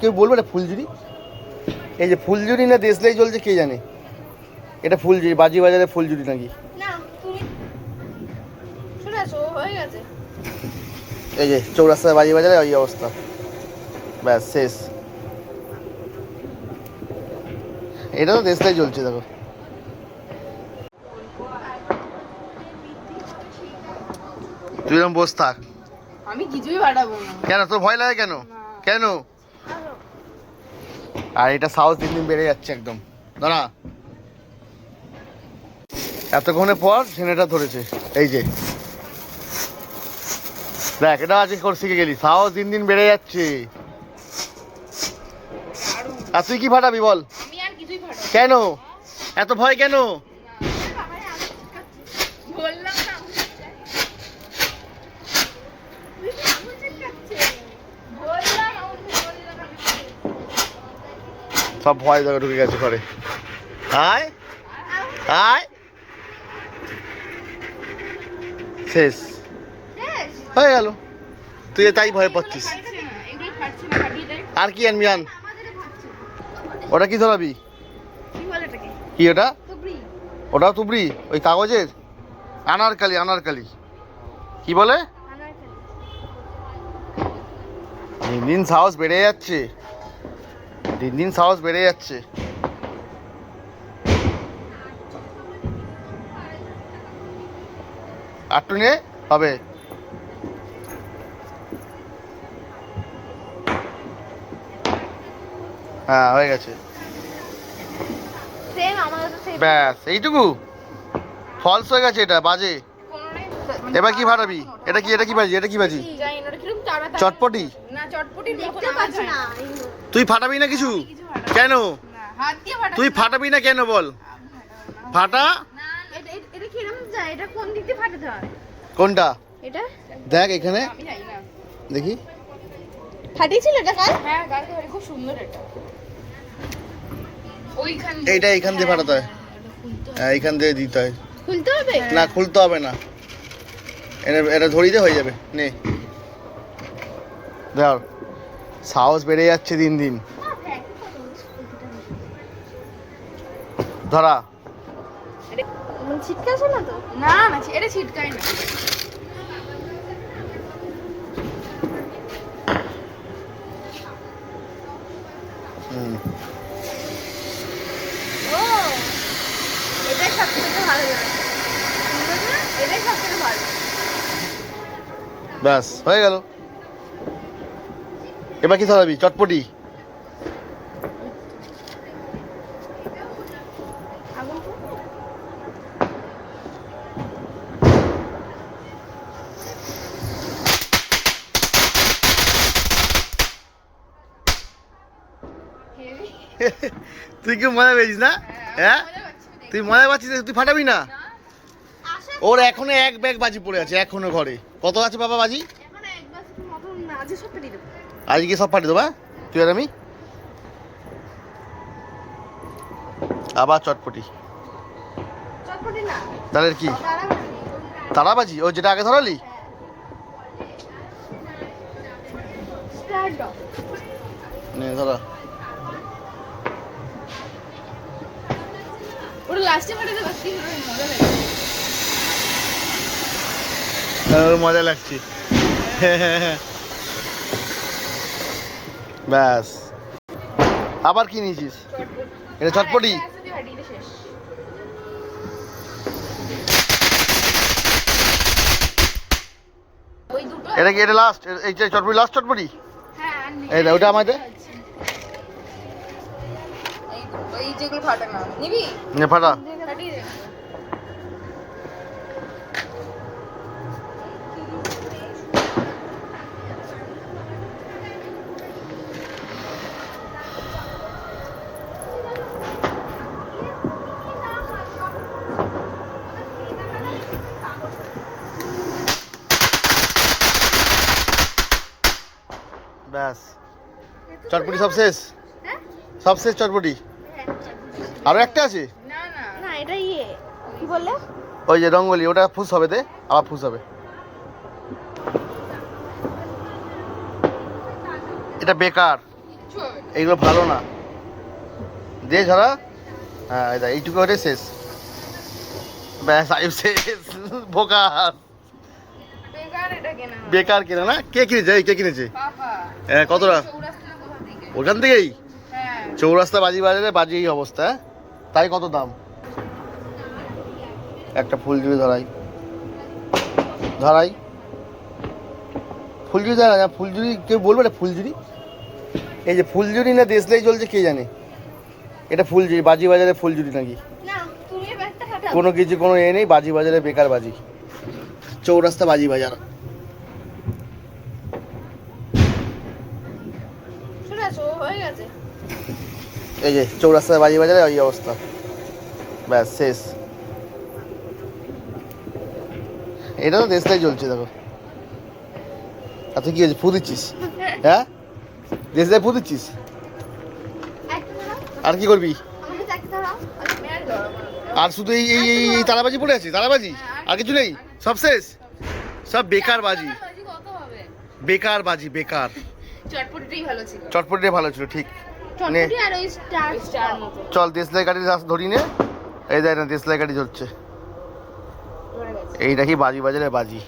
কেউ বলবে এটা ফুলঝুরি? এই যে ফুলঝুরি না দেশলাই চলছে কে জানে? এটা ফুলঝুরি বাজি বাজারে ফুলঝুরি নাকি? না তুমি শুনেছো গেছে। এই যে চৌরাস্তায় বাজি বাজারে ওই অবস্থা। ব্যাস শেষ। এটা তো দেশলাই চলছে দেখো। তুই এরকম বস থাক। আমি কিছুই পাঠাবো না। কেন তোর ভয় লাগে কেন? কেন? আর এটা সাহস দিন দিন বেড়ে যাচ্ছে একদম। দাঁড়া। এতক্ষণে পর ছেলেটা ধরেছে। এই যে। দেখ এটা আজকে করে শিখে গেলি। সাহস দিন দিন বেড়ে যাচ্ছে। আর তুই কি ফাটাবি বল? কেন? এত ভয় কেন? সব ভয় জায়গা ঢুকে গেছে ঘরে। আয়। আয়। শেষ? হয়ে গেল। তুই তাই ভয় পাচ্ছিস। আর কি আনবি আন? ওটা কি ধরাবি? কি ওটা? ওটাও তুবড়ি। ওই কাগজের? আনারকালি আনারকালি। কি বলে? দিন দিন সাহস বেড়ে যাচ্ছে। দিন দিন সাহস বেড়ে যাচ্ছে। আটটু নে হবে। হ্যাঁ হয়ে গেছে। ব্যাস এইটুকু। ফলস হয়ে গেছে এটা বাজে। এবার কি ফাটাবি এটা কি এটা কি বাজি এটা কি বাজি? না, চটপটি। না, চটপটির মতন আওয়াজ হয় না। তুই ফাটাবি না কিছু কেন। তুই ফাটাবি না কেন বল ফাটা? কোনটা দেখ এখানে। দেখি ফাটিয়েছিল এটা কাল? খুব সুন্দর এটা। এইটা এইখান দিয়ে ফাটাতে হয় হ্যাঁ, এইখান দিয়ে দিতে হয় খুলতে হবে? না খুলতে হবে না এটা এটা ধরিয়ে হয়ে যাবে নে ধর সাহস বেড়ে যাচ্ছে দিন দিন। ধরা। ছিটকাছে না তো না না এটা ছিটকায় না। হুম। ও এটাই সব থেকে ভালো লাগে সুন্দর না? এটাই সব থেকে ভালো ব্যাস হয়ে গেল এবার কি ধরাবি? চটপটি? তুই কি মজা পেয়েছিস না? হ্যাঁ দেখে। তুই মজা পাচ্ছিস তুই ফাটাবি না? ওর এখনও এক ব্যাগ বাজি পড়ে আছে এখনও ঘরে। কত আছে বাবা বাজি? আজকে সব ফাটিয়ে দেবা তুই আর আমি? আবার চটপটি। তাহলে কি? তারাবাজি। ও যেটা আগে ধরালি? ধরা। হবে মজা লাগে ওর মজা লাগছে। ব্যাস আবার কি নিয়েছিস এটা চটপটি এটা কি এটা লাস্ট এই যে চটপটি লাস্ট চটপটি হ্যাঁ। এই ওটা আমাদের ফাটে ব্যাস। চটপটি সব শেষ? হ্যাঁ? সব শেষ চটপটি? আরও একটা আছে? না না। না এটা ইয়ে। কি বললে? ওই যে রঙ্গলি ওটা ফুস হবে দে আবার ফুস হবে। এটা বেকার। এগুলো ভালো না। দিয়ে ঝরা। হ্যাঁ এই এইটুকু হলে শেষ। ব্যাস আয়ু শেষ। বোকা। বেকার কেনা না? কে কিনেছে? এই কে কিনেছে? হ্যাঁ, কতটা? ওখান থেকেই? হ্যাঁ। চৌরাস্তা বাজি বাজারে বাজি এই অবস্থা? তাই কত দাম? একটা ফুলঝুরি ধরাই। ধরাই। ফুলঝুরি ধরা না। ফুলঝুরি কেউ বলবে না ফুলঝুরি? এই যে ফুলঝুরি না দেশলাই চলছে কে জানে? এটা ফুলঝুরি বাজি বাজারে ফুলঝুরি নাকি? কোনো কিছু কোনো এ নেই বাজি বাজারে বেকার বাজি। চৌরাস্তা বাজি বাজার শুনে আছো হয়ে গেছে এই যে চৌরাস্তা বাজি বাজারে ওই অবস্থা। ব্যাস শেষ। এটা তো দেশটাই চলছে দেখো। আর তুই কি হয়েছে? ফু দিচ্ছিস? হ্যাঁ? দেশটাই ফু দিচ্ছিস? আর কি করবি? আর শুধু এই এই এই এই তারাবাজি পড়ে আছে? তারাবাজি আর কিছু নেই? সব শেষ? সব বেকার বাজি। বেকার বাজি বেকার। চটপটিটাই ভালো ছিল। চটপটিটাই ভালো ছিল ঠিক। নে। আর ওই স্টার স্টার মতো। চল দেশলাই গাড়ি ধরি নে। এই দেখ না দেশলাই গাড়ি চলছে। এই নাকি বাজি বাজারে বাজি।